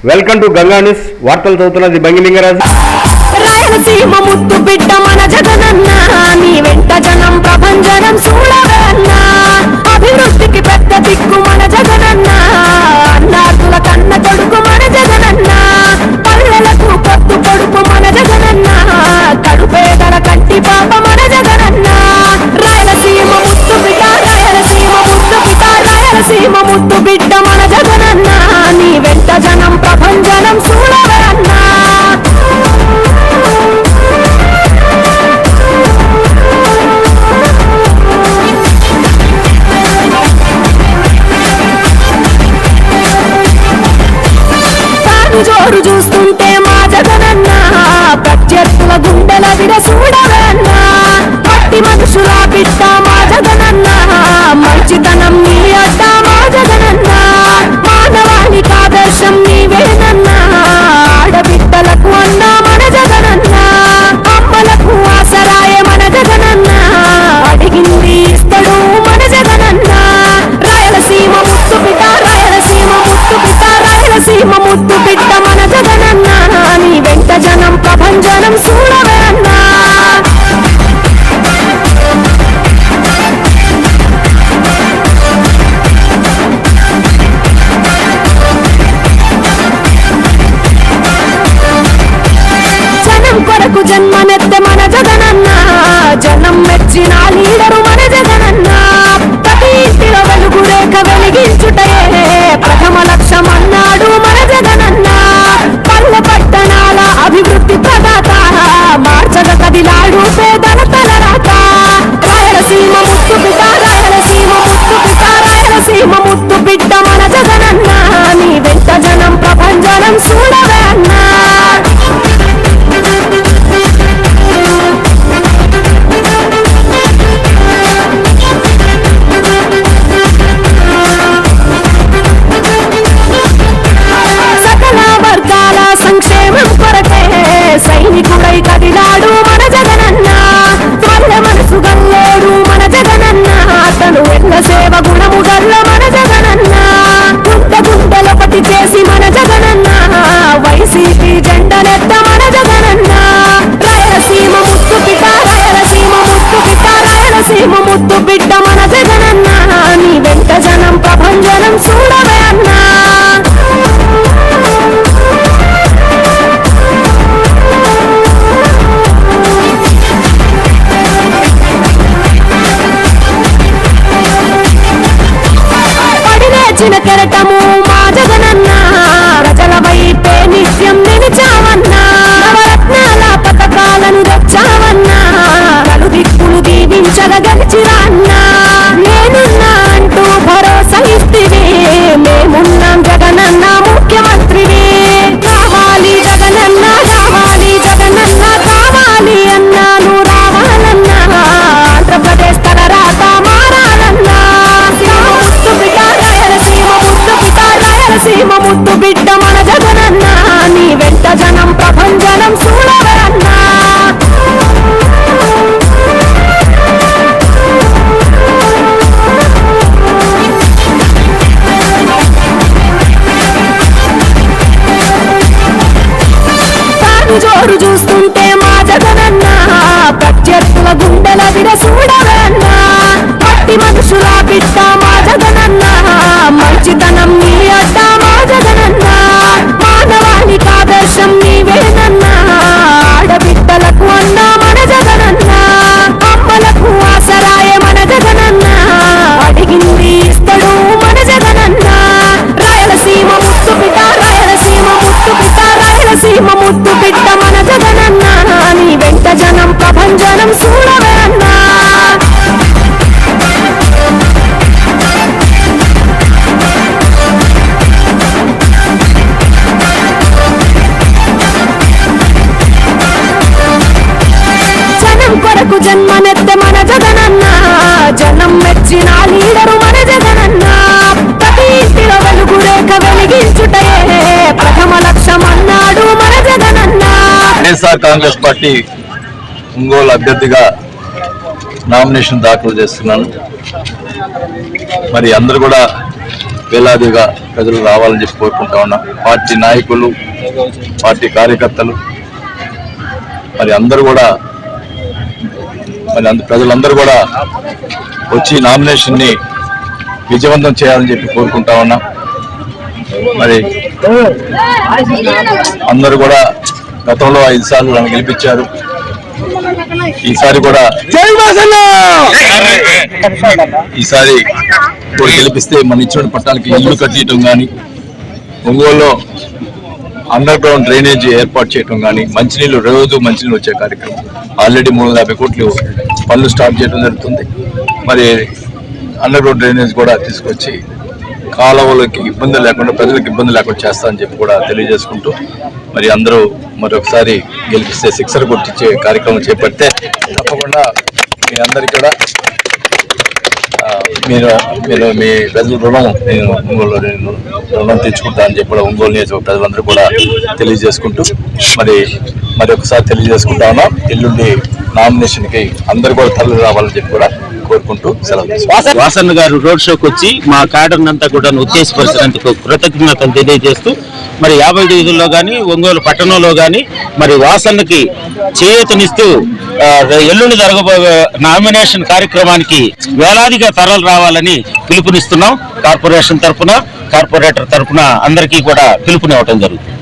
Welcome to Ganga news వార్తలు చదువుతున్నది బంగిలింగరాజు రాయలసీమ ముద్దు బిడ్డ మన జగనన్న నీ వెంట జనం ప్రభంజనం జోరు చూస్తుంటే మా జగనన్న ప్రత్యర్థుల గుండెల విడ చూడవన్నా. పట్టి మనుషులా బిడ్డ మా జగనన్న మంచిదనం మీ అడ్డ మా జగనన్నా. ముద్దు బిడ్డ మన జగనన్నా నీ వెంట జనం ప్రపంచనం చూడవే అన్నా. చిన్న కెరటము సీమ ముద్దు బిడ్డ మన జగనన్నా నీ వెంట జనం ప్రపంచనం చూడవరన్న. జోరు చూస్తుంటే మా జగనన్న ప్రత్యర్థుల గుండెల విరసు వైఎస్ఆర్ కాంగ్రెస్ పార్టీ ఒంగోలు అభ్యర్థిగా నామినేషన్ దాఖలు చేస్తున్నాను. మరి అందరూ కూడా వేలాదిగా ప్రజలు రావాలని చెప్పి కోరుకుంటా ఉన్నా. పార్టీ నాయకులు పార్టీ కార్యకర్తలు మరి అందరూ కూడా మరి అందు ప్రజలందరూ కూడా వచ్చి నామినేషన్ని విజయవంతం చేయాలని చెప్పి కోరుకుంటా ఉన్నా. మరి అందరూ కూడా గతంలో ఐదు సార్లు నన్ను గెలిపించారు. ఈసారి కూడా ఈసారి కూడా గెలిపిస్తే మన ఇచ్చిన పట్టాలకి ఇల్లు కట్టియటం కానీ ఒంగోలులో అండర్ గ్రౌండ్ డ్రైనేజ్ ఏర్పాటు చేయడం కానీ మంచినీళ్ళు రోజు మంచినీళ్ళు వచ్చే కార్యక్రమం. ఆల్రెడీ మూడు వందల యాభై కోట్లు పనులు స్టార్ట్ చేయడం జరుగుతుంది. మరి అండర్ గ్రౌండ్ డ్రైనేజ్ కూడా తీసుకొచ్చి కాలువలకి ఇబ్బంది లేకుండా ప్రజలకు ఇబ్బంది లేకుండా చేస్తా అని చెప్పి కూడా తెలియజేసుకుంటూ మరి అందరూ మరొకసారి గెలిపిస్తే సిక్సర్ కొట్టించే కార్యక్రమం చేపడితే తప్పకుండా మీ అందరికీ కూడా మీరు మీరు మీ ప్రజల రుణం నేను ఒంగోలు నేను రుణం తెచ్చుకుంటా అని చెప్పి కూడా ఒంగోలు నియోజకవర్గ ప్రజలందరూ కూడా తెలియజేసుకుంటూ మరి మరి ఒకసారి తెలియజేసుకుంటా ఉన్నాం. ఎల్లుండి నామినేషన్కి అందరు కూడా తరలి రావాలని చెప్పి కూడా కోరుకుంటూ సెలవు. వాసన్న గారు రోడ్ షోకి వచ్చి మా క్యాడర్ అంతా కూడా ఉత్తేజపరిచినందుకు కృతజ్ఞతలు తెలియజేస్తూ మరి యాభై డివిజన్లో కానీ ఒంగోలు పట్టణంలో కానీ మరి వాసన్నకి చేయూతనిస్తూ ఎల్లుండి జరగబోయే నామినేషన్ కార్యక్రమానికి వేలాదిగా తరలి రావాలని పిలుపునిస్తున్నాం కార్పొరేషన్ తరఫున కార్పొరేటర్ తరఫున అందరికీ కూడా పిలుపునివ్వటం జరుగుతుంది